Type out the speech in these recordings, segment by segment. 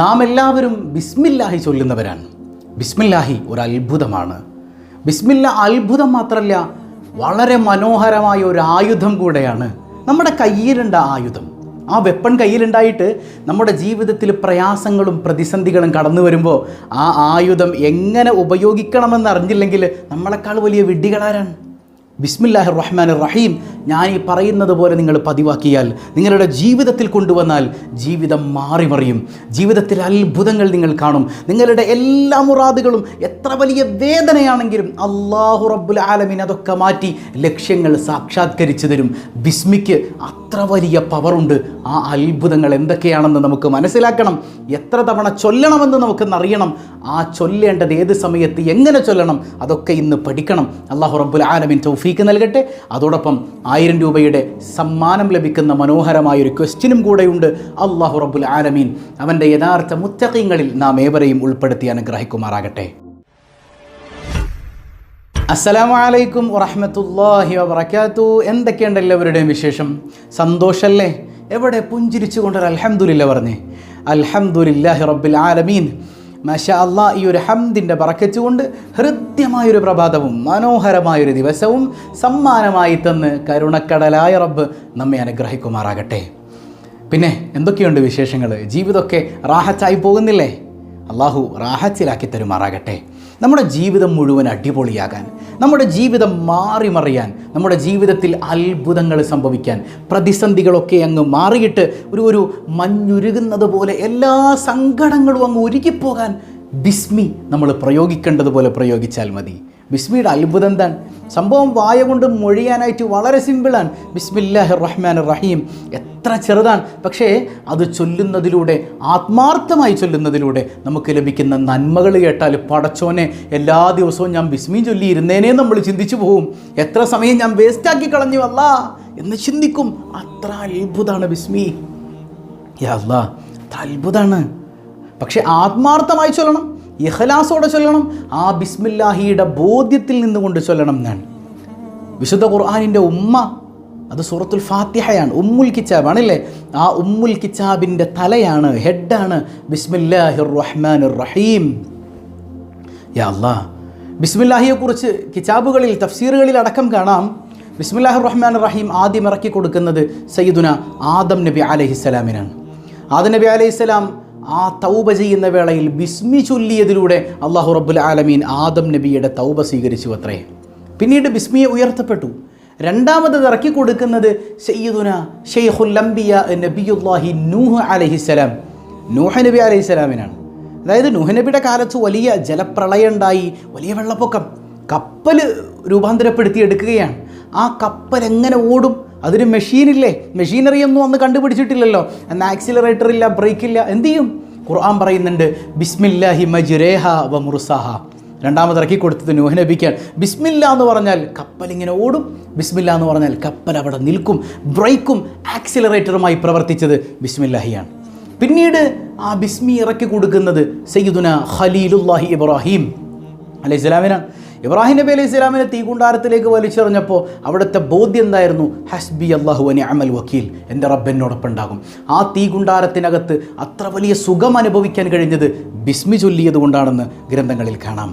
നാം എല്ലാവരും ബിസ്മില്ലാഹി ചൊല്ലുന്നവരാണ്. ബിസ്മില്ലാഹി ഒരു അത്ഭുതമാണ് ബിസ്മില്ല അത്ഭുതം മാത്രമല്ല വളരെ മനോഹരമായ ഒരു ആയുധം കൂടെയാണ് നമ്മുടെ കയ്യിലുണ്ട് ആയുധം. ആ വെപ്പൺ കയ്യിലുണ്ടായിട്ട് നമ്മുടെ ജീവിതത്തിൽ പ്രയാസങ്ങളും പ്രതിസന്ധികളും കടന്നു വരുമ്പോൾ ആ ആയുധം എങ്ങനെ ഉപയോഗിക്കണമെന്ന് അറിഞ്ഞില്ലെങ്കിൽ നമ്മളെക്കാൾ വലിയ വിഡ്ഢികളാരാണ്? ബിസ്മില്ലാഹി റഹ്മാൻ റഹീം ഞാൻ ഈ പറയുന്നത് പോലെ നിങ്ങൾ പതിവാക്കിയാൽ നിങ്ങളുടെ ജീവിതത്തിൽ കൊണ്ടുവന്നാൽ ജീവിതം മാറി മറിയും ജീവിതത്തിൽ അത്ഭുതങ്ങൾ നിങ്ങൾ കാണും. നിങ്ങളുടെ എല്ലാ മുറാദുകളും എത്ര വലിയ വേദനയാണെങ്കിലും അള്ളാഹു റബ്ബുൽ ആലമീൻ അതൊക്കെ മാറ്റി ലക്ഷ്യങ്ങൾ സാക്ഷാത്കരിച്ചു തരും. ബിസ്മിക്ക് അത്ര വലിയ പവറുണ്ട് ആ അത്ഭുതങ്ങൾ എന്തൊക്കെയാണെന്ന് നമുക്ക് മനസ്സിലാക്കണം. എത്ര തവണ ചൊല്ലണമെന്ന് നമുക്കെന്നറിയണം. ആ ചൊല്ലേണ്ടത് ഏത് സമയത്ത് എങ്ങനെ ചൊല്ലണം? അതൊക്കെ ഇന്ന് പഠിക്കണം. അള്ളാഹു റബ്ബുൽ ആലമിൻ ആലമീൻ തൗഫീക്ക് നൽകട്ടെ. അതോടൊപ്പം ആയിരം രൂപയുടെ സമ്മാനം ലഭിക്കുന്ന മനോഹരമായ ഒരു ക്വസ്റ്റ്യനും കൂടെയുണ്ട്. അള്ളാഹു റബ്ബുൽ ആലമീൻ അവന്റെ യഥാർത്ഥ മുത്തഖീങ്ങളിൽ നാം ഏവരെയും ഉൾപ്പെടുത്തി അനുഗ്രഹിക്കുമാറാകട്ടെ. അസ്സലാമു അലൈക്കും വറഹ്മത്തുള്ളാഹി വബറകാത്തു. എന്തൊക്കെയുണ്ട് എല്ലാവരുടെയും വിശേഷം? സന്തോഷമല്ലേ എവിടെ പുഞ്ചിരിച്ചു കൊണ്ടൊരു അൽഹംദുലില്ല പറഞ്ഞേ. അൽഹംദുലില്ലാഹി റബ്ബിൽ ആലമീൻ. മാഷാ അള്ളാ ഈ ഒരു ഹംദിന്റെ പറക്കച്ചുകൊണ്ട് ഹൃദ്യമായൊരു പ്രഭാതവും മനോഹരമായൊരു ദിവസവും സമ്മാനമായി തന്ന് കരുണക്കടലായ റബ്ബ് നമ്മെ അനുഗ്രഹിക്കുമാറാകട്ടെ. പിന്നെ എന്തൊക്കെയുണ്ട് വിശേഷങ്ങൾ ജീവിതമൊക്കെ റാഹച്ചായി പോകുന്നില്ലേ? അള്ളാഹു റാഹച്ചിലാക്കി തരുമാറാകട്ടെ. നമ്മുടെ ജീവിതം മുഴുവൻ അടിപൊളിയാകാൻ നമ്മുടെ ജീവിതം മാറി മറിയാൻ നമ്മുടെ ജീവിതത്തിൽ അത്ഭുതങ്ങൾ സംഭവിക്കാൻ പ്രതിസന്ധികളൊക്കെ അങ്ങ് മാറിയിട്ട് ഒരു ഒരു മഞ്ഞുരുകുന്നത് പോലെ എല്ലാ സങ്കടങ്ങളും അങ്ങ് ഒരുക്കിപ്പോകാൻ ബിസ്മി നമ്മൾ പ്രയോഗിക്കേണ്ടതുപോലെ പ്രയോഗിച്ചാൽ മതി. ബിസ്മിയുടെ അത്ഭുതം എന്താണ് സംഭവം വായ കൊണ്ട് മൊഴിയാനായിട്ട് വളരെ സിമ്പിളാണ് ബിസ്മില്ലാഹ് റഹ്മാൻ റഹീം എത്ര ചെറുതാണ്. പക്ഷേ അത് ചൊല്ലുന്നതിലൂടെ ആത്മാർത്ഥമായി ചൊല്ലുന്നതിലൂടെ നമുക്ക് ലഭിക്കുന്ന നന്മകൾ കേട്ടാൽ പടച്ചോനെ എല്ലാ ദിവസവും ഞാൻ ബിസ്മി ചൊല്ലിയിരുന്നേനെ നമ്മൾ ചിന്തിച്ചു പോകും എത്ര സമയം ഞാൻ വേസ്റ്റാക്കി കളഞ്ഞു അല്ല? എന്ന് ചിന്തിക്കും. അത്ര അത്ഭുതമാണ് ബിസ്മി. അല്ലാ അത്ര അത്ഭുതമാണ് പക്ഷെ ആത്മാർത്ഥമായി ചൊല്ലണം. ഇഖലാസോടെ ചൊല്ലണം. ആ ബിസ്മില്ലാഹിയുടെ ബോധ്യത്തിൽ നിന്നുകൊണ്ട് ചൊല്ലണം ഞാൻ. വിശുദ്ധ ഖുർആാനിന്റെ ഉമ്മ അത് സൂറത്തുൽ ഫാത്തിഹയാണ് ഉമ്മുൽ കിച്ചാബ് ആണല്ലേ ആ ഉമ്മുൽ കിച്ചാബിന്റെ തലയാണ് ഹെഡാണ് ബിസ്മില്ലാഹിർ റഹ്മാൻ റഹീം യാ അല്ലാ ബിസ്മില്ലാഹിയെക്കുറിച്ച് കിതാബുകളിൽ തഫ്സീറുകളിൽ അടക്കം കാണാം. ബിസ്മില്ലാഹിർ റഹ്മാൻ റഹീം ആദ്യം ഇറക്കി കൊടുക്കുന്നത് സയ്യിദുന ആദം നബി അലഹിസ്സലാമിനാണ്. ആദം നബി അലൈഹിസ്സലാം ആ തൗബ ചെയ്യുന്ന വേളയിൽ ബിസ്മി ചൊല്ലിയതിലൂടെ അള്ളാഹു റബ്ബുൽ ആലമീൻ ആദം നബിയുടെ തൗബ സ്വീകരിച്ചു അത്രേ. പിന്നീട് ബിസ്മിയെ ഉയർത്തപ്പെട്ടു. രണ്ടാമത് ഇറക്കി കൊടുക്കുന്നത് സയ്യിദുന ഷെയ്ഖുൽ നബിയുല്ലാഹി നൂഹ് അലഹിസ്സലാം നൂഹ നബി അലഹിസ്സലാമിനാണ് അതായത് നൂഹനബിയുടെ കാലത്ത് വലിയ ജലപ്രളയം ഉണ്ടായി വലിയ വെള്ളപ്പൊക്കം. കപ്പൽ രൂപാന്തരപ്പെടുത്തി എടുക്കുകയാണ് ആ കപ്പൽ എങ്ങനെ ഓടും? അതിന് മെഷീനില്ലേ മെഷീനറി ഒന്നും അന്ന് കണ്ടുപിടിച്ചിട്ടില്ലല്ലോ. എന്നാൽ ആക്സിലറേറ്റർ ഇല്ല ബ്രേക്ക് ഇല്ല. എന്ത് ചെയ്യും? ഖുർആൻ പറയുന്നുണ്ട് ബിസ്മില്ലാഹി മജുരേഹ വ മുർസാഹ. രണ്ടാമത് ഇറക്കി കൊടുത്തത് നൂഹ് നബിക്കാണ്. ബിസ്മില്ല എന്ന് പറഞ്ഞാൽ കപ്പൽ ഇങ്ങനെ ഓടും. ബിസ്മില്ല എന്ന് പറഞ്ഞാൽ കപ്പൽ അവിടെ നിൽക്കും. ബ്രേക്കും ആക്സിലറേറ്ററുമായി പ്രവർത്തിച്ചത് ബിസ്മില്ലാഹിയാണ്. പിന്നീട് ആ ബിസ്മി ഇറക്കി കൊടുക്കുന്നത് സയ്യിദുന ഖലീലുല്ലാഹി ഇബ്രാഹിം അലൈഹി സ്വലാമിനാണ് ഇബ്രാഹിം നബി അലൈഹി സ്വലാമിനെ തീകുണ്ടാരത്തിലേക്ക് വലിച്ചെറിഞ്ഞപ്പോൾ അവിടുത്തെ ബോധ്യം എന്തായിരുന്നു? ഹസ്ബി അള്ളാഹു അനി അമൽ വക്കീൽ. എന്റെ റബ്ബ് ഉണ്ടാകും. ആ തീകുണ്ടാരത്തിനകത്ത് അത്ര വലിയ സുഖം അനുഭവിക്കാൻ കഴിഞ്ഞത് ബിസ്മി ചൊല്ലിയത് കൊണ്ടാണെന്ന് ഗ്രന്ഥങ്ങളിൽ കാണാം.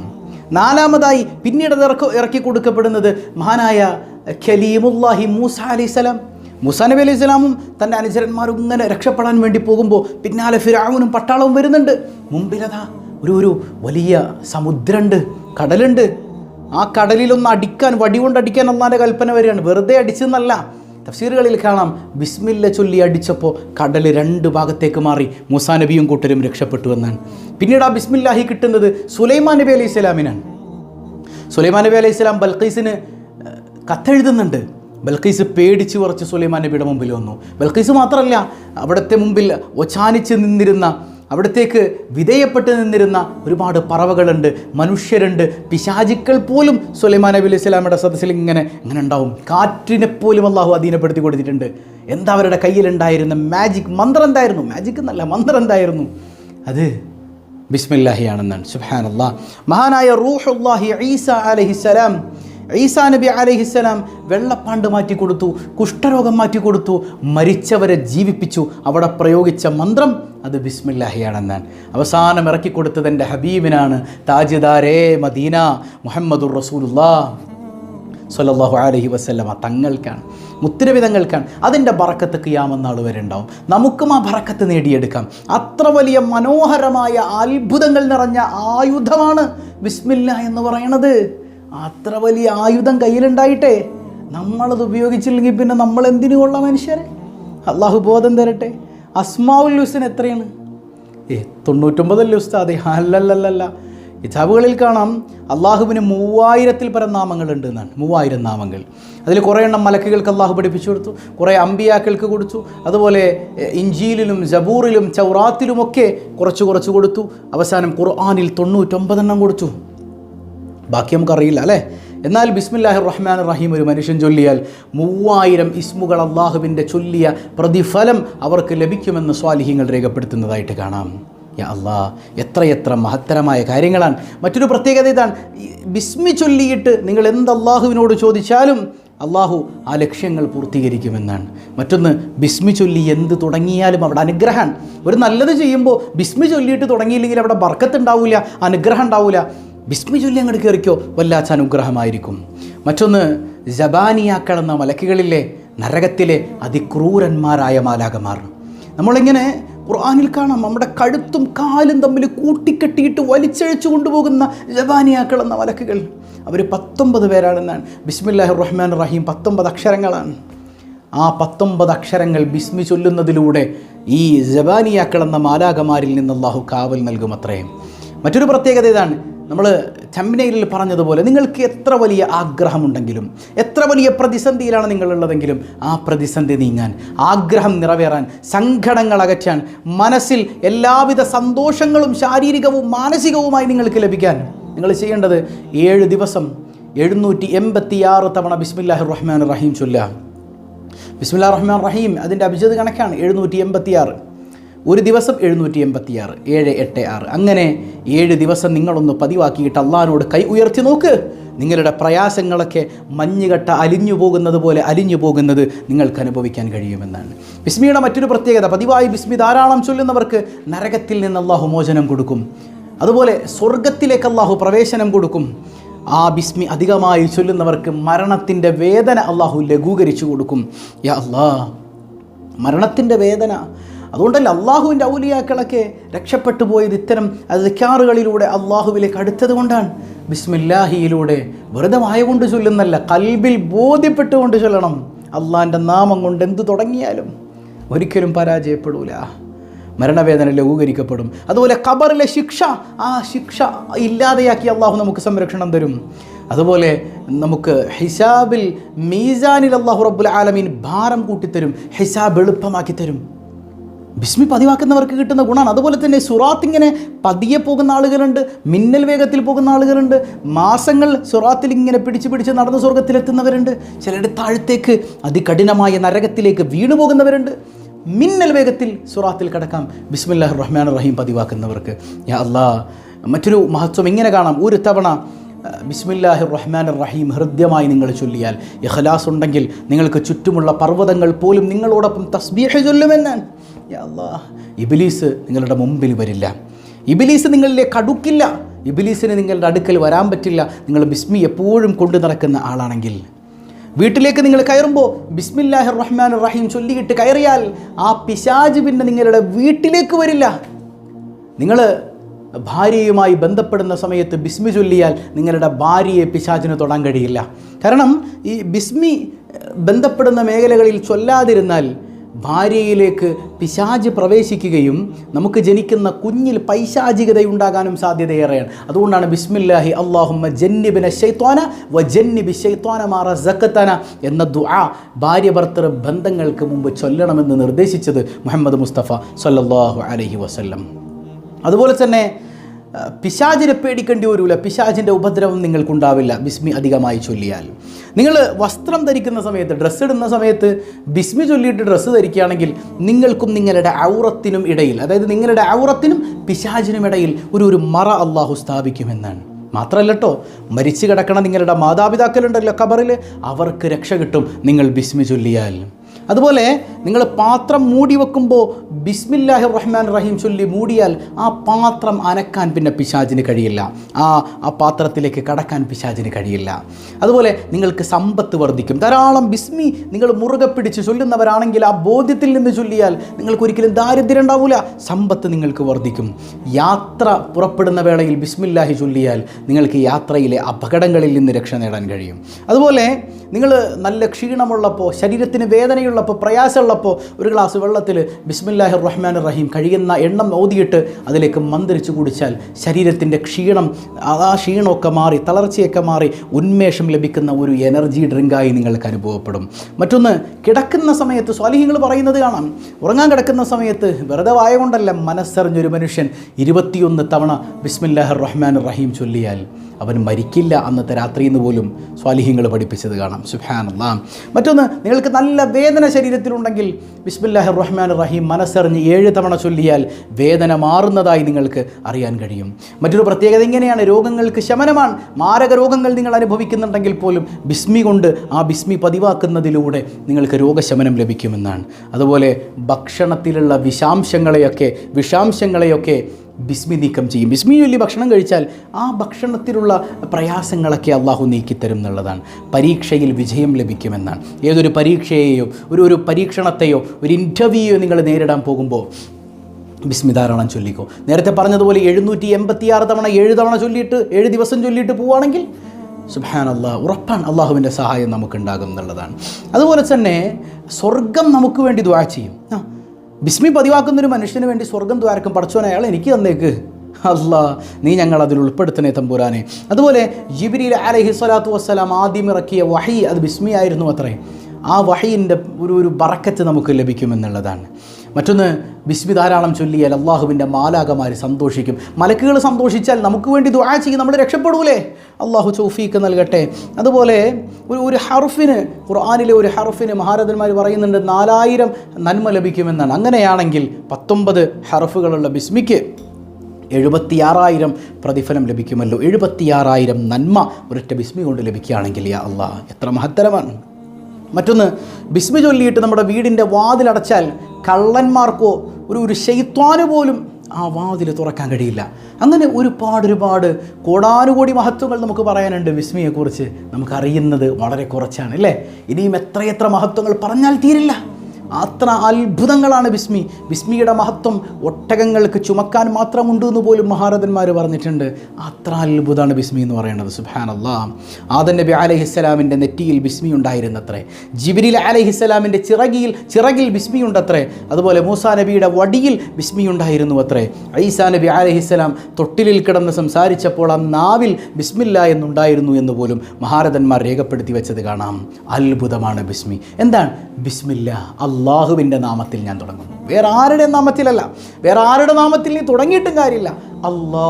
നാലാമതായി പിന്നീട് ഇറക്കി ഇറക്കി കൊടുക്കപ്പെടുന്നത് മഹാനായ ഖലീമുല്ലാഹി മൂസ അലൈഹി സ്വലാം. മുസാ നബി അലൈഹി സ്വലാമും തന്റെ അനുചരന്മാരും ഇങ്ങനെ രക്ഷപ്പെടാൻ വേണ്ടി പോകുമ്പോൾ പിന്നാലെ ഫിറാവുനും പട്ടാളവും വരുന്നുണ്ട്. മുമ്പിലതാ ഒരു ഒരു വലിയ സമുദ്രമുണ്ട് കടലുണ്ട്. ആ കടലിലൊന്ന് അടിക്കാൻ വടി കൊണ്ട് അടിക്കാൻ ഒന്നാന്റെ കൽപ്പന വരികയാണ്. വെറുതെ അടിച്ചെന്നല്ല. തഫ്സീറുകളിൽ കാണാം. ബിസ്മില്ല ചൊല്ലി അടിച്ചപ്പോൾ കടൽ രണ്ട് ഭാഗത്തേക്ക് മാറി. മൂസാ നബിയും കൂട്ടരും രക്ഷപ്പെട്ടു എന്നാണ്. പിന്നീട് ആ ബിസ്മില്ലാഹി കിട്ടുന്നത് സുലൈമാൻ നബി അലൈഹി സ്വലാമിനാണ്. സുലൈമാൻ നബി അലൈഹി സ്വലാം ബൽഖീസിന് കത്തെഴുതുന്നുണ്ട്. ബൽഖീസ് പേടിച്ച് കുറച്ച് സുലൈമാൻ നബിയുടെ മുമ്പിൽ വന്നു. ബൽഖീസ് മാത്രമല്ല അവിടുത്തെ മുമ്പിൽ ഒച്ചാനിച്ച് നിന്നിരുന്ന അവിടത്തേക്ക് വിധേയപ്പെട്ട് നിന്നിരുന്ന ഒരുപാട് പറവകളുണ്ട് മനുഷ്യരുണ്ട്. പിശാചിക്കൾ പോലും സുലൈമാൻ നബി അലൈഹി സ്വലാമയുടെ സദസ്സിൽ ഇങ്ങനെ ഇങ്ങനെ ഉണ്ടാവും. കാറ്റിനെ പോലും അള്ളാഹു അധീനപ്പെടുത്തി കൊടുത്തിട്ടുണ്ട്. എന്താ അവരുടെ കയ്യിലുണ്ടായിരുന്ന മാജിക് മന്ത്രം എന്തായിരുന്നു? മാജിക് എന്നല്ല മന്ത്രം എന്തായിരുന്നു? അത് ബിസ്മില്ലാഹിയാണെന്നാണ്. സുബ്ഹാനല്ലാ. മഹാനായ റൂഹുല്ലാഹി ഈസ അലഹിസലാം ഈസാ നബി അലൈഹിസ്സലാം വെള്ളപ്പാണ്ട് മാറ്റി കൊടുത്തു കുഷ്ഠരോഗം മാറ്റി കൊടുത്തു മരിച്ചവരെ ജീവിപ്പിച്ചു. അവിടെ പ്രയോഗിച്ച മന്ത്രം അത് ബിസ്മില്ലാഹിയാണെന്നാണ്. അവസാനം ഇറക്കി കൊടുത്തത് എന്റെ ഹബീബിനാണ്. താജിദാരേ മദീന മുഹമ്മദുർ റസൂലുല്ലാ സല്ലല്ലാഹു അലൈഹി വസല്ലമ. തങ്ങൾക്കാണ് മുത്തരവിധങ്ങൾക്കാണ് അതിന്റെ ബറക്കത്ത് കിയാമെന്നാൾ വരെ ഉണ്ടാവും. നമുക്കും ആ ബറക്കത്ത് നേടിയെടുക്കാം. അത്ര വലിയ മനോഹരമായ അത്ഭുതങ്ങൾ നിറഞ്ഞ ആയുധമാണ് ബിസ്മില്ല എന്ന് പറയണത്. അത്ര വലിയ ആയുധം കയ്യിലുണ്ടായിട്ടേ. നമ്മളത് ഉപയോഗിച്ചില്ലെങ്കിൽ പിന്നെ നമ്മൾ എന്തിനു കൊള്ളാം മനുഷ്യരെ? അള്ളാഹു ബോധം തരട്ടെ. അസ്മാവുൽ ഹുസൻ എത്രയാണ്? ഏ തൊണ്ണൂറ്റൊമ്പതല്ലേ ഉസ്താദ്? അല്ലല്ലല്ല കിതാബുകളിൽ കാണാം അള്ളാഹുവിന് മൂവായിരത്തിൽ പരം നാമങ്ങളുണ്ട് എന്നാണ്. മൂവായിരം നാമങ്ങൾ. അതിൽ കുറേ എണ്ണം മലക്കുകൾക്ക് അള്ളാഹു പഠിപ്പിച്ചു കൊടുത്തു. കുറേ അമ്പിയാക്കൾക്ക് കൊടുത്തു. അതുപോലെ ഇഞ്ചീലിലും ജബൂറിലും ചൗറാത്തിലുമൊക്കെ കുറച്ച് കുറച്ച് കൊടുത്തു. അവസാനം ഖുർആാനിൽ തൊണ്ണൂറ്റൊമ്പതെണ്ണം കൊടുത്തു. ബാക്കി നമുക്കറിയില്ല അല്ലേ? എന്നാൽ ബിസ്മില്ലാഹി റഹ്മാൻ റഹീം ഒരു മനുഷ്യൻ ചൊല്ലിയാൽ മൂവായിരം ഇസ്മുകൾ അള്ളാഹുവിന്റെ ചൊല്ലിയ പ്രതിഫലം അവർക്ക് ലഭിക്കുമെന്ന് സ്വാലിഹ്യങ്ങൾ രേഖപ്പെടുത്തുന്നതായിട്ട് കാണാം. യാ അള്ളാ എത്രയെത്ര മഹത്തരമായ കാര്യങ്ങളാണ്. മറ്റൊരു പ്രത്യേകത ഇതാണ് ബിസ്മി ചൊല്ലിയിട്ട് നിങ്ങൾ എന്ത് അള്ളാഹുവിനോട് ചോദിച്ചാലും അള്ളാഹു ആ ലക്ഷ്യങ്ങൾ പൂർത്തീകരിക്കുമെന്നാണ്. മറ്റൊന്ന് ബിസ്മി ചൊല്ലി എന്ത് തുടങ്ങിയാലും അവിടെ അനുഗ്രഹമാണ്. ഒരു നല്ലത് ചെയ്യുമ്പോൾ ബിസ്മി ചൊല്ലിയിട്ട് തുടങ്ങിയില്ലെങ്കിൽ അവിടെ ബർക്കത്ത് ഉണ്ടാവില്ല അനുഗ്രഹം ഉണ്ടാവില്ല. ബിസ്മി ചൊല്ലി അങ്ങോട്ട് കയറിക്കോ വല്ലാത്ത അനുഗ്രഹമായിരിക്കും. മറ്റൊന്ന് ജബാനിയാക്കൾ എന്ന മലക്കുകളിലെ നരകത്തിലെ അതിക്രൂരന്മാരായ മാലാകമാർ നമ്മളിങ്ങനെ ഖുർആാനിൽ കാണാം നമ്മുടെ കഴുത്തും കാലും തമ്മിൽ കൂട്ടിക്കെട്ടിയിട്ട് വലിച്ചഴിച്ചു കൊണ്ടുപോകുന്ന ജബാനിയാക്കൾ എന്ന മലക്കുകൾ. അവർ പത്തൊമ്പത് പേരാണെന്നാണ്. ബിസ്മില്ലാഹി റഹ്മാൻ റഹീം പത്തൊമ്പത് അക്ഷരങ്ങളാണ്. ആ പത്തൊമ്പത് അക്ഷരങ്ങൾ ബിസ്മി ചൊല്ലുന്നതിലൂടെ ഈ ജബാനിയാക്കൾ എന്ന മാലാകമാരിൽ നിന്ന് അള്ളാഹു കാവൽ നൽകും അത്രയും മറ്റൊരു പ്രത്യേകത ഇതാണ്. നമ്മൾ ചമ്പനയിൽ പറഞ്ഞതുപോലെ നിങ്ങൾക്ക് എത്ര വലിയ ആഗ്രഹമുണ്ടെങ്കിലും എത്ര വലിയ പ്രതിസന്ധിയിലാണ് നിങ്ങളുള്ളതെങ്കിലും ആ പ്രതിസന്ധി നീങ്ങാൻ ആഗ്രഹം നിറവേറാൻ സങ്കടങ്ങൾ അകറ്റാൻ മനസ്സിൽ എല്ലാവിധ സന്തോഷങ്ങളും ശാരീരികവും മാനസികവുമായി നിങ്ങൾക്ക് ലഭിക്കാൻ നിങ്ങൾ ചെയ്യേണ്ടത് ഏഴ് ദിവസം എഴുന്നൂറ്റി എൺപത്തിയാറ് തവണ ബിസ്മില്ലാഹി റഹ്മാൻ റഹീം ചൊല്ലുക. ബിസ്മില്ലാ റഹ്മാൻ റഹീം അതിന്റെ അഭിജിത് കണക്കാണ് എഴുന്നൂറ്റി എൺപത്തിയാറ് ഒരു ദിവസം എഴുന്നൂറ്റി എൺപത്തിയാറ് ഏഴ് എട്ട് ആറ്. അങ്ങനെ ഏഴ് ദിവസം നിങ്ങളൊന്ന് പതിവാക്കിയിട്ട് അള്ളഹാനോട് കൈ ഉയർത്തി നോക്ക്. നിങ്ങളുടെ പ്രയാസങ്ങളൊക്കെ മഞ്ഞുകട്ട അലിഞ്ഞു പോകുന്നത് പോലെ അലിഞ്ഞു പോകുന്നത് നിങ്ങൾക്ക് അനുഭവിക്കാൻ കഴിയുമെന്നാണ്. ബിസ്മിയുടെ മറ്റൊരു പ്രത്യേകത പതിവായി ബിസ്മി ധാരാളം ചൊല്ലുന്നവർക്ക് നരകത്തിൽ നിന്ന് അള്ളാഹു മോചനം കൊടുക്കും. അതുപോലെ സ്വർഗത്തിലേക്ക് അള്ളാഹു പ്രവേശനം കൊടുക്കും. ആ ബിസ്മി അധികമായി ചൊല്ലുന്നവർക്ക് മരണത്തിന്റെ വേദന അള്ളാഹു ലഘൂകരിച്ചു കൊടുക്കും. യാ അല്ലാ മരണത്തിന്റെ വേദന അതുകൊണ്ടല്ല അള്ളാഹുവിന്റെ ഔലിയാക്കളൊക്കെ രക്ഷപ്പെട്ടു പോയത് ഇത്തരം അധികാറുകളിലൂടെ അള്ളാഹുവിലേക്ക് അടുത്തത് കൊണ്ടാണ്? ബിസ്മില്ലാഹിയിലൂടെ. വെറുതെ ചൊല്ലുന്നല്ല കൽബിൽ ബോധ്യപ്പെട്ടുകൊണ്ട് ചൊല്ലണം. അള്ളാഹിന്റെ നാമം കൊണ്ട് എന്ത് തുടങ്ങിയാലും ഒരിക്കലും പരാജയപ്പെടൂല. മരണവേദന ലഘൂകരിക്കപ്പെടും. അതുപോലെ ഖബറിലെ ശിക്ഷ ആ ശിക്ഷ ഇല്ലാതെയാക്കി അള്ളാഹു നമുക്ക് സംരക്ഷണം തരും. അതുപോലെ നമുക്ക് ഹിസാബിൽ മീസാനിൽ അള്ളാഹു റബ്ബുൽ ആലമീൻ ഭാരം കൂട്ടിത്തരും ഹിസാബ് എളുപ്പമാക്കി തരും ബിസ്മി പതിവാക്കുന്നവർക്ക് കിട്ടുന്ന ഗുണമാണ് അതുപോലെ തന്നെ സുറാത്ത് ഇങ്ങനെ പതിയെ പോകുന്ന ആളുകളുണ്ട് മിന്നൽ വേഗത്തിൽ പോകുന്ന ആളുകളുണ്ട് മാസങ്ങൾ സുറാത്തിൽ ഇങ്ങനെ പിടിച്ച് പിടിച്ച് നടന്ന സ്വർഗത്തിലെത്തുന്നവരുണ്ട് ചിലരുടെ താഴത്തേക്ക് അതികഠിനമായ നരകത്തിലേക്ക് വീണു പോകുന്നവരുണ്ട്. മിന്നൽ വേഗത്തിൽ സുറാത്തിൽ കടക്കാം. ബിസ്മില്ലാഹ് റഹ്മാൻ റഹീം പതിവാക്കുന്നവർക്ക്. യാ അല്ലാ മറ്റൊരു മഹത്വം ഇങ്ങനെ കാണാം. ഒരു തവണ ബിസ്മില്ലാഹിർ റഹ്മാൻ റഹീം ഹൃദ്യമായി നിങ്ങൾ ചൊല്ലിയാൽ ഇഖ്ലാസ് ഉണ്ടെങ്കിൽ നിങ്ങൾക്ക് ചുറ്റുമുള്ള പർവതങ്ങൾ പോലും നിങ്ങളോടൊപ്പം തസ്ബീഹ് ചൊല്ലുമെന്നാണ്. അല്ലാ ഇബിലീസ് നിങ്ങളുടെ മുമ്പിൽ വരില്ല. ഇബിലീസ് നിങ്ങളിലേക്ക് അടുക്കില്ല. ഇബിലീസിന് നിങ്ങളുടെ അടുക്കൽ വരാൻ പറ്റില്ല. നിങ്ങൾ ബിസ്മി എപ്പോഴും കൊണ്ടു നടക്കുന്ന ആളാണെങ്കിൽ. വീട്ടിലേക്ക് നിങ്ങൾ കയറുമ്പോൾ ബിസ്മില്ലാഹി റഹ്മാൻ റഹീം ചൊല്ലിയിട്ട് കയറിയാൽ ആ പിശാജ് പിന്നെ നിങ്ങളുടെ വീട്ടിലേക്ക് വരില്ല. നിങ്ങൾ ഭാര്യയുമായി ബന്ധപ്പെടുന്ന സമയത്ത് ബിസ്മി ചൊല്ലിയാൽ നിങ്ങളുടെ ഭാര്യയെ പിശാചിന് തൊടാൻ കഴിയില്ല. കാരണം ഈ ബിസ്മി ബന്ധപ്പെടുന്ന മേഖലകളിൽ ചൊല്ലാതിരുന്നാൽ ഭാര്യയിലേക്ക് പിശാജ് പ്രവേശിക്കുകയും നമുക്ക് ജനിക്കുന്ന കുഞ്ഞിൽ പൈശാചികതയുണ്ടാകാനും സാധ്യതയേറെയാണ്. അതുകൊണ്ടാണ് ബിസ്മില്ലാഹി അള്ളാഹുമ്മ ജന്നിബിന ഷെയ്ത്വാന വ ജന്നിബി ഷെയ്ത്വാന മാറ സക്കത്തന എന്ന ദുആ ഭാര്യ ഭർത്തൃ ബന്ധങ്ങൾക്ക് മുമ്പ് ചൊല്ലണമെന്ന് നിർദ്ദേശിച്ചത് മുഹമ്മദ് മുസ്തഫ സല്ലാഹു അലഹി വസ്ല്ലം. അതുപോലെ തന്നെ പിശാചിനെ പേടിക്കേണ്ടി വരില്ല പിശാചിന്റെ ഉപദ്രവം നിങ്ങൾക്കുണ്ടാവില്ല. ബിസ്മി അധികമായി ചൊല്ലിയാൽ. നിങ്ങൾ വസ്ത്രം ധരിക്കുന്ന സമയത്ത് ഡ്രസ്സ് ഇടുന്ന സമയത്ത് ബിസ്മി ചൊല്ലിയിട്ട് ഡ്രസ്സ് ധരിക്കുകയാണെങ്കിൽ നിങ്ങൾക്കും നിങ്ങളുടെ ഔറത്തിനും ഇടയിൽ അതായത് നിങ്ങളുടെ ഔറത്തിനും പിശാചിനും ഇടയിൽ ഒരു ഒരു മറ അള്ളാഹു സ്ഥാപിക്കുമെന്നാണ്. മാത്രമല്ല കേട്ടോ മരിച്ചു കിടക്കണ നിങ്ങളുടെ മാതാപിതാക്കളുണ്ടല്ലോ ഖബറിൽ അവർക്ക് രക്ഷ കിട്ടും നിങ്ങൾ ബിസ്മി ചൊല്ലിയാൽ. അതുപോലെ നിങ്ങൾ പാത്രം മൂടി വെക്കുമ്പോൾ ബിസ്മില്ലാഹി റഹ്മാൻ റഹീം ചൊല്ലി മൂടിയാൽ ആ പാത്രം അനക്കാൻ പിന്നെ പിശാചിന് കഴിയില്ല. ആ ആ പാത്രത്തിലേക്ക് കടക്കാൻ പിശാചിന് കഴിയില്ല. അതുപോലെ നിങ്ങൾക്ക് സമ്പത്ത് വർദ്ധിക്കും. ധാരാളം ബിസ്മി നിങ്ങൾ മുറുകെ പിടിച്ച് ചൊല്ലുന്നവരാണെങ്കിൽ ആ ബോധ്യത്തിൽ നിന്ന് ചൊല്ലിയാൽ നിങ്ങൾക്ക് ഒരിക്കലും ദാരിദ്ര്യം ഉണ്ടാവില്ല സമ്പത്ത് നിങ്ങൾക്ക് വർദ്ധിക്കും. യാത്ര പുറപ്പെടുന്ന വേളയിൽ ബിസ്മില്ലാഹി ചൊല്ലിയാൽ നിങ്ങൾക്ക് യാത്രയിലെ അപകടങ്ങളിൽ നിന്ന് രക്ഷ നേടാൻ കഴിയും. അതുപോലെ നിങ്ങൾ നല്ല ക്ഷീണമുള്ളപ്പോൾ ശരീരത്തിന് വേദനയുള്ളപ്പോൾ പ്രയാസമുള്ളപ്പോൾ ഒരു ഗ്ലാസ് വെള്ളത്തിൽ ബിസ്മില്ലാഹി റഹ്മാൻ റഹീം കഴിയുന്ന എണ്ണം ഓതിയിട്ട് അതിലേക്ക് മന്ത്രിച്ച് കുടിച്ചാൽ ശരീരത്തിന്റെ ക്ഷീണം ആ ക്ഷീണമൊക്കെ മാറി തളർച്ചയൊക്കെ മാറി ഉന്മേഷം ലഭിക്കുന്ന ഒരു എനർജി ഡ്രിങ്കായി നിങ്ങൾക്ക് അനുഭവപ്പെടും. മറ്റൊന്ന് കിടക്കുന്ന സമയത്ത് സ്വാലിഹ്യങ്ങൾ പറയുന്നത് കാണാം. ഉറങ്ങാൻ കിടക്കുന്ന സമയത്ത് വെറുതെ വായ കൊണ്ടല്ല മനസ്സറിഞ്ഞൊരു മനുഷ്യൻ ഇരുപത്തിയൊന്ന് തവണ ബിസ്മില്ലാഹി റഹ്മാൻ റഹീം ചൊല്ലിയാൽ അവൻ മരിക്കില്ല അന്നത്തെ രാത്രി എന്ന് പോലും സ്വാലിഹ്യങ്ങൾ പഠിപ്പിച്ചത് കാണാം. സുഹാനല്ല മറ്റൊന്ന് നിങ്ങൾക്ക് നല്ല വേദന ശരീരത്തിലുണ്ടെങ്കിൽ ബിസ്മില്ലാഹി റഹ്മാൻ റഹീം മനസ്സറിഞ്ഞ് ഏഴ് തവണ ചൊല്ലിയാൽ വേദന മാറുന്നതായി നിങ്ങൾക്ക് അറിയാൻ കഴിയും. മറ്റൊരു പ്രത്യേകത ഇങ്ങനെയാണ് രോഗങ്ങൾക്ക് ശമനമാണ്. മാരക രോഗങ്ങൾ നിങ്ങൾ അനുഭവിക്കുന്നുണ്ടെങ്കിൽ പോലും ബിസ്മി കൊണ്ട് ആ ബിസ്മി പതിവാക്കുന്നതിലൂടെ നിങ്ങൾക്ക് രോഗശമനം ലഭിക്കുമെന്നാണ്. അതുപോലെ ഭക്ഷണത്തിലുള്ള വിഷാംശങ്ങളെയൊക്കെ വിഷാംശങ്ങളെയൊക്കെ ബിസ്മി നീക്കം ചെയ്യും. ബിസ്മി ചൊല്ലി ഭക്ഷണം കഴിച്ചാൽ ആ ഭക്ഷണത്തിലുള്ള പ്രയാസങ്ങളൊക്കെ അള്ളാഹു നീക്കിത്തരും എന്നുള്ളതാണ്. പരീക്ഷയിൽ വിജയം ലഭിക്കുമെന്നാണ്. ഏതൊരു പരീക്ഷയെയോ ഒരു ഒരു പരീക്ഷണത്തെയോ ഒരു ഇന്റർവ്യൂയോ നിങ്ങൾ നേരിടാൻ പോകുമ്പോൾ ബിസ്മി ധാരാളം ചൊല്ലിക്കോ. നേരത്തെ പറഞ്ഞതുപോലെ എഴുന്നൂറ്റി എൺപത്തിയാറ് തവണ ഏഴ് തവണ ചൊല്ലിയിട്ട് ഏഴ് ദിവസം ചൊല്ലിയിട്ട് പോവുകയാണെങ്കിൽ അള്ളാഹ് ഉറപ്പാണ് അള്ളാഹുവിന്റെ സഹായം നമുക്കുണ്ടാകും എന്നുള്ളതാണ്. അതുപോലെ തന്നെ സ്വർഗം നമുക്ക് വേണ്ടി ദ്വാ ചെയ്യും. ആ ബിസ്മി പതിവാക്കുന്ന ഒരു മനുഷ്യന് വേണ്ടി സ്വർഗം ദ്വാരക്കും പഠിച്ചോനെ അയാൾ എനിക്ക് തന്നേക്ക്. അല്ല നീ ഞങ്ങൾ അതിൽ ഉൾപ്പെടുത്തണേ തമ്പുരാനെ. അതുപോലെ ജിബിരി അലഹി സ്വലാത്തു വസ്സലാം ആദ്യം ഇറക്കിയ വഹി അത് ബിസ്മി ആയിരുന്നു അത്രേ. ആ വഹീന്റെ ഒരു ഒരു ബറക്കത്ത് നമുക്ക് ലഭിക്കുമെന്നുള്ളതാണ്. മറ്റൊന്ന് ബിസ്മി ധാരാളം ചൊല്ലിയാൽ അള്ളാഹുവിന്റെ മാലാകമാർ സന്തോഷിക്കും. മലക്കുകൾ സന്തോഷിച്ചാൽ നമുക്ക് വേണ്ടി ദുആ ചെയ്യും നമ്മൾ രക്ഷപ്പെടൂലേ? അള്ളാഹു ചൗഫീക്ക് നൽകട്ടെ. അതുപോലെ ഒരു ഒരു ഹർഫിന് ഖുർആാനിലെ ഒരു ഹർഫിന് മഹാരഥന്മാർ പറയുന്നുണ്ട് നാലായിരം നന്മ ലഭിക്കുമെന്നാണ്. അങ്ങനെയാണെങ്കിൽ പത്തൊമ്പത് ഹർഫുകളുള്ള ബിസ്മിക്ക് എഴുപത്തിയാറായിരം പ്രതിഫലം ലഭിക്കുമല്ലോ. എഴുപത്തിയാറായിരം നന്മ ഒരൊറ്റ ബിസ്മി കൊണ്ട് ലഭിക്കുകയാണെങ്കിൽ യാ അള്ളാഹ് എത്ര മഹത്തരമാണ്. മറ്റൊന്ന് ബിസ്മി ചൊല്ലിയിട്ട് നമ്മുടെ വീടിന്റെ വാതിലടച്ചാൽ കള്ളന്മാർക്കോ ഒരു ഒരു ശൈത്വാന് പോലും ആ വാതിൽ തുറക്കാൻ കഴിയില്ല. അങ്ങനെ ഒരുപാട് ഒരുപാട് കോടാനുകോടി മഹത്വങ്ങൾ നമുക്ക് പറയാനുണ്ട്. വിസ്മിയെക്കുറിച്ച് നമുക്കറിയുന്നത് വളരെ കുറച്ചാണ് അല്ലേ? ഇനിയും എത്രയെത്ര മഹത്വങ്ങൾ പറഞ്ഞാൽ തീരില്ല. അത്ര അത്ഭുതങ്ങളാണ് ബിസ്മി. ബിസ്മിയുടെ മഹത്വം ഒട്ടകങ്ങൾക്ക് ചുമക്കാൻ മാത്രമുണ്ട് എന്ന് പോലും മഹാരഥന്മാർ പറഞ്ഞിട്ടുണ്ട്. അത്ര അത്ഭുതമാണ് ബിസ്മി എന്ന് പറയുന്നത്. സുബാനല്ലാ ആദൻ നബി അലഹിസ്സലാമിന്റെ നെറ്റിയിൽ ബിസ്മി ഉണ്ടായിരുന്നത്രേ. ജിബിരിൽ അലഹിസ്സലാമിന്റെ ചിറകിയിൽ ചിറകിൽ ബിസ്മി ഉണ്ടത്രേ. അതുപോലെ മൂസാ നബിയുടെ വടിയിൽ ബിസ്മി ഉണ്ടായിരുന്നു അത്രേ ഐസാ നബി അലഹിസ്സലാം തൊട്ടിലിൽ കിടന്ന് സംസാരിച്ചപ്പോൾ ആ നാവിൽ ബിസ്മില്ല എന്നുണ്ടായിരുന്നു എന്ന് പോലും മഹാരഥന്മാർ രേഖപ്പെടുത്തി വെച്ചത് കാണാം. അത്ഭുതമാണ് ബിസ്മി. എന്താണ്? ബിസ്മില്ല. അള്ളാഹുവിന്റെ നാമത്തിൽ ഞാൻ തുടങ്ങുന്നു. വേറെ ആരുടെ നാമത്തിലല്ല. വേറെ ആരുടെ നാമത്തിൽ നീ തുടങ്ങിയിട്ടും കാര്യമില്ല. അള്ളാ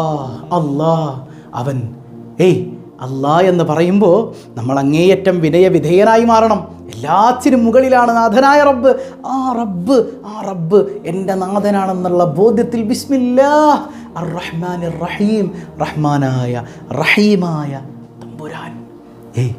അള്ളാ അവൻ ഏയ് അള്ളാ എന്ന് പറയുമ്പോൾ നമ്മൾ അങ്ങേയറ്റം വിനയ വിധേയനായി മാറണം. എല്ലാത്തിനും മുകളിലാണ് നാഥനായ റബ്ബ്. ആ റബ്ബ് ആ റബ്ബ് എന്റെ നാഥനാണെന്നുള്ള ബോധ്യത്തിൽ ബിസ്മില്ലാ റഹ്മാൻ റഹീം റഹ്മാനായ റഹീമായ തമ്പുരാൻ. ഏയ്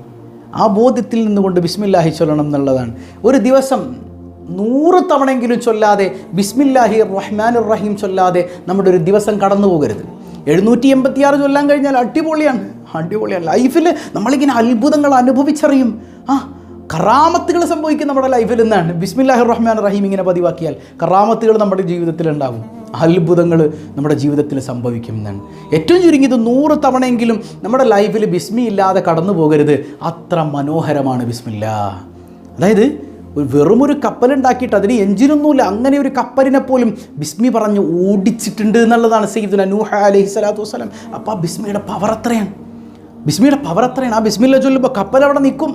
ആ ബോധ്യത്തിൽ നിന്നുകൊണ്ട് ബിസ്മില്ലാഹി ചൊല്ലണം എന്നുള്ളതാണ്. ഒരു ദിവസം നൂറ് തവണയെങ്കിലും ചൊല്ലാതെ ബിസ്മില്ലാഹി റഹ്മാൻ റഹീം ചൊല്ലാതെ നമ്മുടെ ഒരു ദിവസം കടന്നു പോകരുത്. എഴുന്നൂറ്റി എൺപത്തിയാറ് ചൊല്ലാൻ കഴിഞ്ഞാൽ അടിപൊളിയാണ്. അടിപൊളിയാണ്. ലൈഫിൽ നമ്മളിങ്ങനെ അത്ഭുതങ്ങൾ അനുഭവിച്ചറിയും. ആ കറാമത്തുകൾ സംഭവിക്കും നമ്മുടെ ലൈഫിൽ നിന്നാണ് ബിസ്മില്ലാഹി റഹ്മാൻ റഹീം ഇങ്ങനെ പതിവാക്കിയാൽ കറാമത്തുകൾ നമ്മുടെ ജീവിതത്തിൽ ഉണ്ടാകും. അത്ഭുതങ്ങൾ നമ്മുടെ ജീവിതത്തിൽ സംഭവിക്കും എന്നാണ്. ഏറ്റവും ചുരുങ്ങിയത് നൂറ് തവണയെങ്കിലും നമ്മുടെ ലൈഫിൽ ബിസ്മി ഇല്ലാതെ കടന്നു പോകരുത്. അത്ര മനോഹരമാണ് ബിസ്മില്ല. അതായത് ഒരു വെറുമൊരു കപ്പലുണ്ടാക്കിയിട്ട് അതിന് എഞ്ചിനൊന്നുമില്ല. അങ്ങനെ ഒരു കപ്പലിനെ പോലും ബിസ്മി പറഞ്ഞ് ഓടിച്ചിട്ടുണ്ട് എന്നുള്ളതാണ് സയ്യിദുന നൂഹ അലഹി സ്വലാത്തു വസ്സലാം. അപ്പോൾ ആ ബിസ്മിയുടെ പവർ എത്രയാണ്? ബിസ്മിയുടെ പവർ എത്രയാണ്? ആ ബിസ്മില്ല ചൊല്ലുമ്പോൾ കപ്പൽ അവിടെ നിൽക്കും.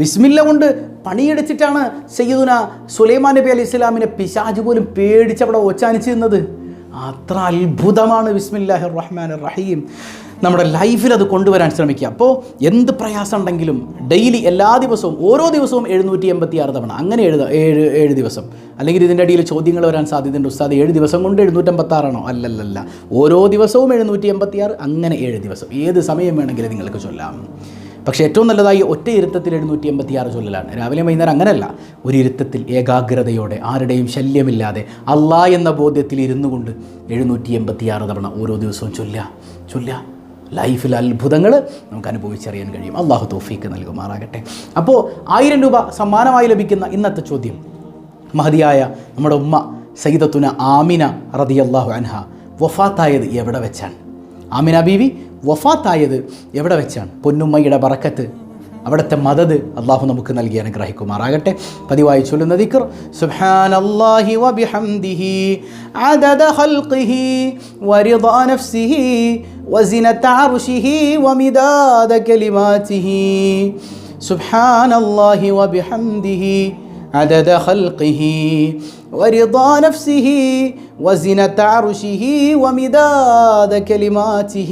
ബിസ്മില്ല കൊണ്ട് പണിയെടുത്തിട്ടാണ് സയ്യിദുന സുലൈമാൻ നബി അലൈഹി ഇസ്ലാമിനെ പിശാജ് പോലും പേടിച്ച് അവിടെ ഓച്ചാനിച്ച് നിന്നത് അത്ര അത്ഭുതമാണ് ബിസ്മില്ലാഹിർ റഹ്മാൻ റഹീം. നമ്മുടെ ലൈഫിൽ അത് കൊണ്ടുവരാൻ ശ്രമിക്കുക. അപ്പോൾ എന്ത് പ്രയാസം ഉണ്ടെങ്കിലും ഡെയിലി എല്ലാ ദിവസവും ഓരോ ദിവസവും എഴുന്നൂറ്റി എൺപത്തി ആറ് തവണ അങ്ങനെ എഴുത ഏഴ് ഏഴ് ദിവസം. അല്ലെങ്കിൽ ഇതിന്റെ അടിയിൽ ചോദ്യങ്ങൾ വരാൻ സാധ്യതയുണ്ട്. ഉസ്താദ് ഏഴ് ദിവസം കൊണ്ട് എഴുന്നൂറ്റമ്പത്താറാണോ? അല്ലല്ലല്ല. ഓരോ ദിവസവും എഴുന്നൂറ്റി എൺപത്തി ആറ് അങ്ങനെ ഏഴ് ദിവസം. ഏത് സമയം വേണമെങ്കിലും നിങ്ങൾക്ക് ചൊല്ലാം. പക്ഷേ ഏറ്റവും നല്ലതായി ഒറ്റ ഇരുത്തത്തിൽ എഴുന്നൂറ്റി എൺപത്തി ആറ് ചൊല്ലലാണ്. രാവിലെ വൈകുന്നേരം അങ്ങനെയല്ല. ഒരു ഇരുത്തത്തിൽ ഏകാഗ്രതയോടെ ആരുടെയും ശല്യമില്ലാതെ അള്ളാ എന്ന ബോധ്യത്തിൽ ഇരുന്നു കൊണ്ട് എഴുന്നൂറ്റി എൺപത്തി ആറ് തവണ ഓരോ ദിവസവും ചൊല്ലുക. ചൊല്ലുക. ലൈഫിൽ അത്ഭുതങ്ങൾ നമുക്ക് അനുഭവിച്ചറിയാൻ കഴിയും. അള്ളാഹു തോഫീക്ക് നൽകുമാറാകട്ടെ. അപ്പോൾ ആയിരം രൂപ സമ്മാനമായി ലഭിക്കുന്ന ഇന്നത്തെ ചോദ്യം. മഹതിയായ നമ്മുടെ ഉമ്മ സയ്യിദത്തുന ആമിന റതി അള്ളാഹു അൻഹ വഫാത്തായത് എവിടെ വെച്ചാണ്? ആമിന ബീവി വഫാത്തായത് എവിടെ വെച്ചാണ്? പൊന്നുമ്മയുടെ ബറക്കത്ത് അവിടുത്തെ മദത് അള്ളാഹു നമുക്ക് നൽകി അനുഗ്രഹിക്കുമാറാകട്ടെ പതിവായി ചൊല്ലുന്ന ദിക്ർ സുബ്ഹാനല്ലാഹി വബിഹംദിഹി അദദ ഖൽഖിഹി വരിദാ നഫ്സിഹി وزنة عرشه ومداد كلماته سبحان الله وبحمده عدد خلقه ورضا نفسه وزنة عرشه ومداد كلماته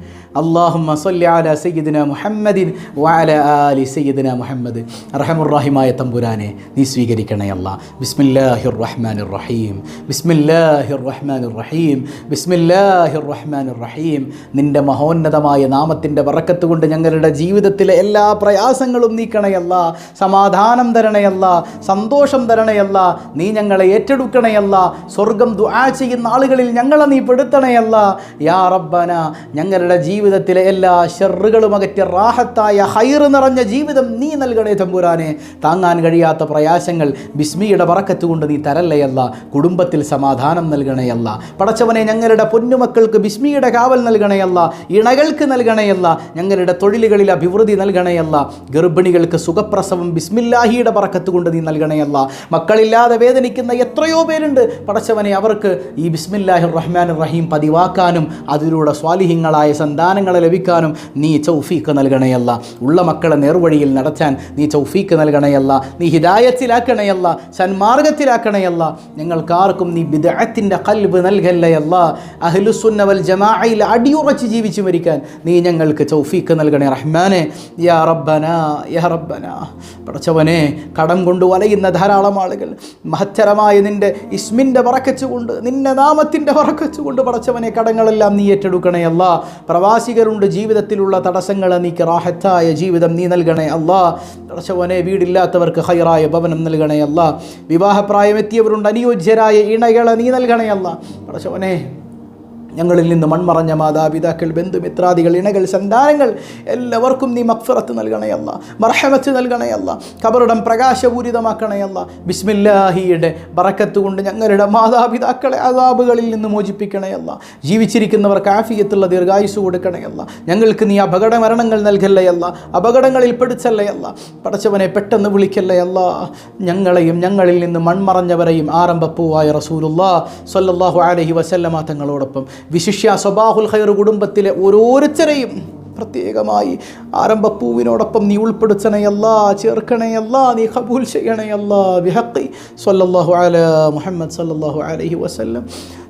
അള്ളാഹുമ്മ അല സയ്യിദിന മുഹമ്മദിൻ വാല ആലി സയ്യിദിന മുഹമ്മദ്. റഹമുറഹിമായ തമ്പുരാനെ നീ സ്വീകരിക്കണേ അല്ല. ബിസ്മില്ലാഹിർ റഹ്മാൻ റഹീം ബിസ്മില്ലാഹിർ റഹ്മാൻ റഹീം ബിസ്മില്ലാഹിർ റഹ്മാൻ റഹീം നിന്റെ മഹോന്നതമായ നാമത്തിന്റെ വറക്കത്ത് കൊണ്ട് ഞങ്ങളുടെ ജീവിതത്തിലെ എല്ലാ പ്രയാസങ്ങളും നീക്കണയല്ല സമാധാനം തരണയല്ല സന്തോഷം തരണയല്ല നീ ഞങ്ങളെ ഏറ്റെടുക്കണയല്ല സ്വർഗം ദുആ ചെയ്യുന്ന ആളുകളിൽ ഞങ്ങളെ നീ പെടുത്തണയല്ല യാ റബ്ബന ഞങ്ങളുടെ ജീവിതം ജീവിതത്തിലെ എല്ലാ ഷെറുകളും അകറ്റി റാഹത്തായ ഹൈറ് നിറഞ്ഞ ജീവിതം നീ നൽകണേ തമ്പുരാനെ. താങ്ങാൻ കഴിയാത്ത പ്രയാസങ്ങൾ ബിസ്മിയുടെ പറക്കത്ത് കൊണ്ട് നീ തരല്ലയല്ല കുടുംബത്തിൽ സമാധാനം നൽകണയല്ല പടച്ചവനെ ഞങ്ങളുടെ പൊന്നുമക്കൾക്ക് ബിസ്മിയുടെ കാവൽ നൽകണയല്ല ഇണകൾക്ക് നൽകണയല്ല ഞങ്ങളുടെ തൊഴിലുകളിൽ അഭിവൃദ്ധി നൽകണയല്ല ഗർഭിണികൾക്ക് സുഖപ്രസവം ബിസ്മില്ലാഹിയുടെ പറക്കത്ത് കൊണ്ട് നീ നൽകണയല്ല മക്കളില്ലാതെ വേദനിക്കുന്ന എത്രയോ പേരുണ്ട്. പടച്ചവനെ അവർക്ക് ഈ ബിസ്മില്ലാഹി റഹ്മാൻ റഹീം പതിവാക്കാനും അതിലൂടെ സ്വാലിഹിങ്ങളായ സന്താനങ്ങളെ ലഭിക്കാനും നീ ചൗഫീക്ക് നൽകണയല്ല. ഉള്ള മക്കളെ നേർവഴിയിൽ നടത്താൻ നീ ചൗഫീക്ക് നൽകണയല്ല. നീ ഹിദായത്തിലാക്കണയല്ല. സന്മാർഗത്തിലാക്കണയല്ല. ഞങ്ങൾക്കാർക്കും നീ ബിദഅത്തിന്റെ കൽബ് നൽകല്ലയല്ല. അഹ്ലുസുന്നവൽ ജമാഅയിൽ അടിയുറച്ച് ജീവിച്ചു മരിക്കാൻ നീ ഞങ്ങൾക്ക് ചൗഫീക്ക് നൽകണേ. റഹ്മാനെ യാ റബ്ബന യാ റബ്ബന. പടച്ചവനെ കടം കൊണ്ട് വലയുന്ന ധാരാളം ആളുകൾ മഹത്തരമായ നിന്റെ ഇസ്മിന്റെ പറക്കച്ചുകൊണ്ട് നിന്റെ നാമത്തിന്റെ പറക്കച്ചുകൊണ്ട് പടച്ചവനെ കടങ്ങളെല്ലാം നീ ഏറ്റെടുക്കണേ അല്ല പ്രവാസികരുണ്ട്. ജീവിതത്തിലുള്ള തടസ്സങ്ങൾ നീ റാഹത്തായ ജീവിതം നീ നൽകണേ അല്ലാ. തടസ്സവനെ വീടില്ലാത്തവർക്ക് ഹൈറായ ഭവനം നൽകണേ അല്ല. വിവാഹപ്രായമെത്തിയവരുണ്ട്. അനുയോജ്യരായ ഇണകളെ നീ നൽകണേ അല്ല. പടച്ചവനെ ഞങ്ങളിൽ നിന്ന് മൺമറഞ്ഞ മാതാപിതാക്കൾ ബന്ധുമിത്രാദികൾ ഇണകൾ സന്താനങ്ങൾ എല്ലാവർക്കും നീ മക്ഫറത്ത് നൽകണയല്ല മർഹമത്ത് നൽകണയല്ല കബറിടം പ്രകാശപൂരിതമാക്കണയല്ല ബിസ്മില്ലാഹിയുടെ ബറക്കത്ത് കൊണ്ട് ഞങ്ങളുടെ മാതാപിതാക്കളെ അതാബുകളിൽ നിന്ന് മോചിപ്പിക്കണയല്ല ജീവിച്ചിരിക്കുന്നവർക്ക് ആഫിയത്തുള്ള ദീർഘായുസ് കൊടുക്കണയല്ല ഞങ്ങൾക്ക് നീ അപകട മരണങ്ങൾ നൽകല്ലയല്ല അപകടങ്ങളിൽ പെടുത്തല്ലയല്ല പടച്ചവനെ പെട്ടെന്ന് വിളിക്കല്ലയല്ല ഞങ്ങളെയും ഞങ്ങളിൽ നിന്ന് മൺമറഞ്ഞവരെയും ആരംഭപ്പൂവായ റസൂലുള്ള സല്ലല്ലാഹു അലഹി വസല്ലമ തങ്ങളോടൊപ്പം വിശിഷ്യ സ്വബാഹുൽ ഖൈർ കുടുംബത്തിലെ ഓരോരുത്തരെയും പ്രത്യേകമായി ആരംഭപ്പൂവിനോടൊപ്പം നീ ഉൾപ്പെടുത്തണയല്ല ചേർക്കണയല്ല നീ ഖബൂൽ ചെയ്യണയല്ല ബിഹഖി സല്ലല്ലാഹു അല മുഹമ്മദ് സല്ലാഹു അലഹി വസ്ല്ലം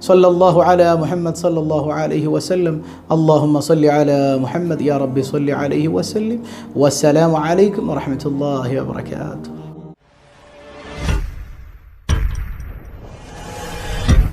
സല്ലല്ലാഹു അല മുഹമ്മദ് സല്ലാഹു അലഹി വസ്ല്ലം അല്ലാഹുമ്മ സല്ലി അല മുഹമ്മദ് യാ റബ്ബി സല്ലി അലഹി വസ്ല്ലം വസ്സലാം അലൈക്കും വറഹ്മത്തുള്ളാഹി വബറകാതുഹു.